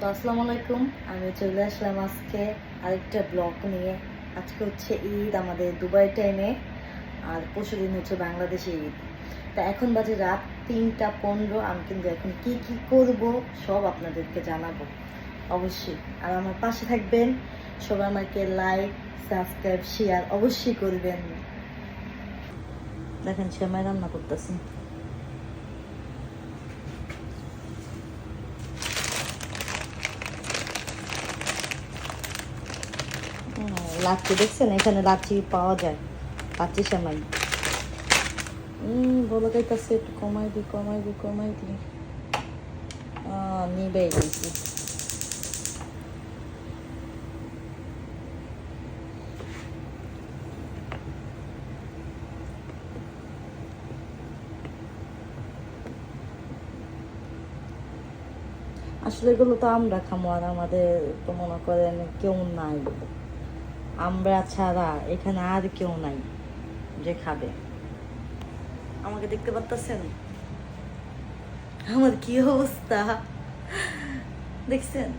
তো আসসালামু আলাইকুম, আমি চলে আসলাম আজকে আরেকটা ব্লগ নিয়ে। আজকে হচ্ছে ঈদ, আমাদের দুবাই টাইমে আর পরশু দিন হচ্ছে বাংলাদেশে ঈদ। তা এখন বাজে রাত তিনটা পনেরো, আমি কিন্তু এখন কি কি করব সব আপনাদেরকে জানাব। অবশ্যই। আর আমার পাশে থাকবেন, সবাই আমাকে লাইক সাবস্ক্রাইব শেয়ার অবশ্যই করবেন। দেখেন সেমাই রান্না করতেছি। লাচ্ছি দেখছেন? এখানে লাচ্ছি পাওয়া যায়। লাচ্ছি সেমাই। বলে যাইতেছে একটু কমাই দি কমাই দি কমাই দি। আহ, নিবেই। গেছি আসলে এগুলো তো আমরা খামো আর আমাদের তো মনে করেন কেউ নাই। আমরা ছাড়া এখানে আর কেউ নাই যে খাবে। আমাকে দেখতে পারতেছেন? আমার কি অবস্থা? দেখছেন?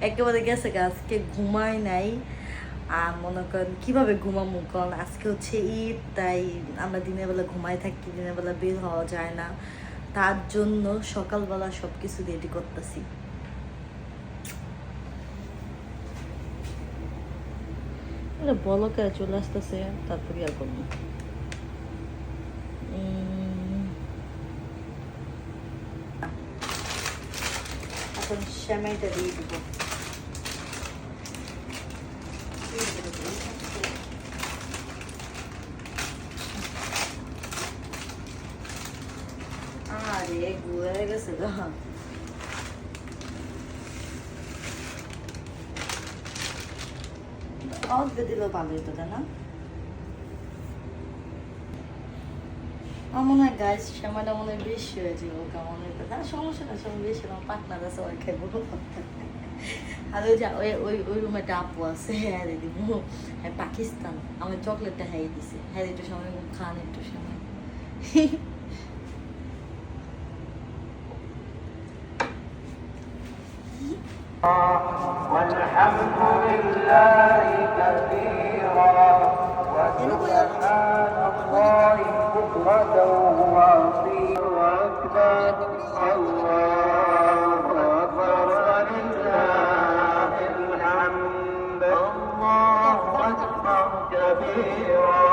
একেবারে গেছে আজকে ঘুমাই নাই। আর মনে করেন কীভাবে ঘুমামু কারণ আজকে হচ্ছে ঈদ, তাই আমরা দিনের বেলা ঘুমাই থাকি, দিনের বেলা বের হওয়া যায় না। তার জন্য সকালবেলা সব কিছু রেডি করতেছি। এটা বলো কে, চলে আসতেছে, তারপর আর করব এখন দিয়ে দিব। আরে ঘুরে গেছে গা। তাই না? আমার মনে হয় গাছ সময়টা মনে হয় বেশি হয়েছে ও কেমন হইতো না? সমস্যা না সময় বেশি আমার পাকনার আছে ওই খাইবো। আর ওই যে, ওই ওই ওই রুমে একটা আপু আছে হ্যাঁ রে দিব হ্যাঁ পাকিস্তান। আমার চকলেটটা হ্যাঁ দিছে। হ্যাঁ একটু সময়, খান একটু সময়। والحمد لله كثيرا وسبحان الله بكرة وأصيلا أكبر الله أكبر ولله الحمد الله أكبر كبيرا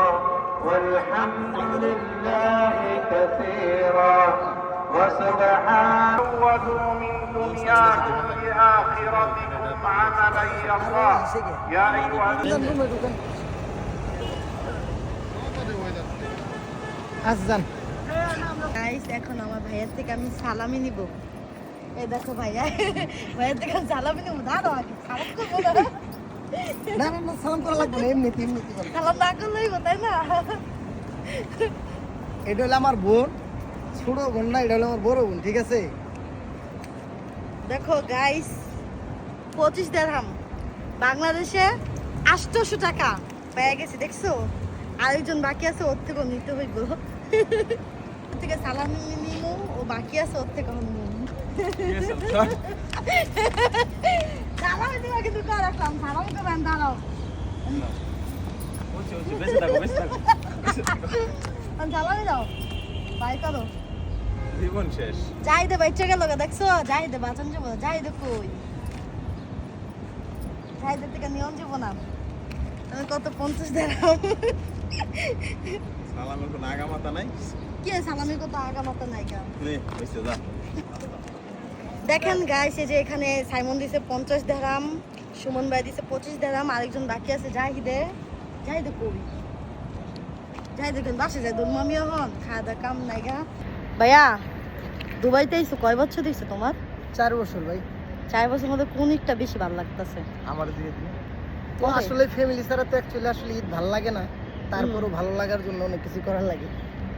والحمد لله كثيرا وسبحان من دنياكم لآخرتكم عملا يرضى يا أيها الذين আজান গাইস এখন আমার ভাইয়ের থেকে আমি সালামি নিব এই দেখো ভাইয়া ভাইয়ের থেকে আমি সালামি নিব দাঁড়ো আগে সালাম করবো না না না না সালাম করা লাগবে না এমনিতে এমনিতে করো। সালাম না করলেই তাই না এটা হলো আমার বোন ছোট বোন না এটা হলো আমার বড় বোন ঠিক আছে দেখো গাইস পঁচিশ দেড়হাম বাংলাদেশে আটশোশো টাকা পেয়ে গেছে দেখছ? আরেকজন বাকি আছে ওর থেকেও নিতে হইব। ওর থেকে সালাম নিমু ও বাকি আছে ওর থেকে সালাম দিবা কিন্তু কর রাখলাম সালাম করবেন দাঁড়াও। সালামি দাও বাই করো। জীবন শেষ। যাইদে বাচ্চা গেল দেখছ? যাইদে বাঁচান যাব যাইদে কই? যাইদে থেকে নিয়ম যাব না। তুমি কত পঞ্চাশ সালামের কোনো নাই? কি সালামি কত নাই গা? হইছে যা। দেখেন গাইস এই যে এখানে সাইমন দিছে পঞ্চাশ দেরাম সুমন ভাই দিছে পঁচিশ দেরাম আরেকজন বাকি আছে জাহিদে। জাহিদে কই? জাহিদে কিন্তু বাসে যায় দুন মামিও হন খাওয়া দাওয়া কাম নাই গা। ভাইয়া দুবাইতে আইসো কয় বছর দিছে তোমার? চার বছর ভাই। চার বছর মধ্যে কোন ঈদটা বেশি ভালো লাগতেছে? আমার দিকে তো আসলে ফ্যামিলি ছাড়া তো অ্যাকচুয়ালি আসলে ঈদ ভালো লাগে না। তারপরও ভালো লাগার জন্য অনেক কিছু করার লাগে।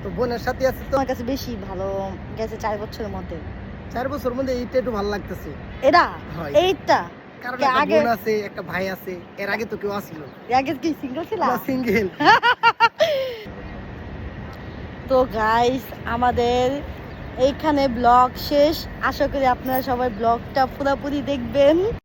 তো বোনের সাথে আছে তো? তোমার কাছে বেশি ভালো গেছে চার বছরের মধ্যে? চার বছর মধ্যে ঈদটা একটু ভালো লাগতেছে। এটা এইটা? কারণ একটা আগে- বোন আছে একটা ভাই আছে। এর আগে তো কেউ আসলো। আগে কি সিঙ্গেল ছিল? সিঙ্গেল তো গাইস আমাদের এইখানে ব্লগ শেষ। আশা করি আপনারা সবাই ব্লগটা পুরোপুরি দেখবেন।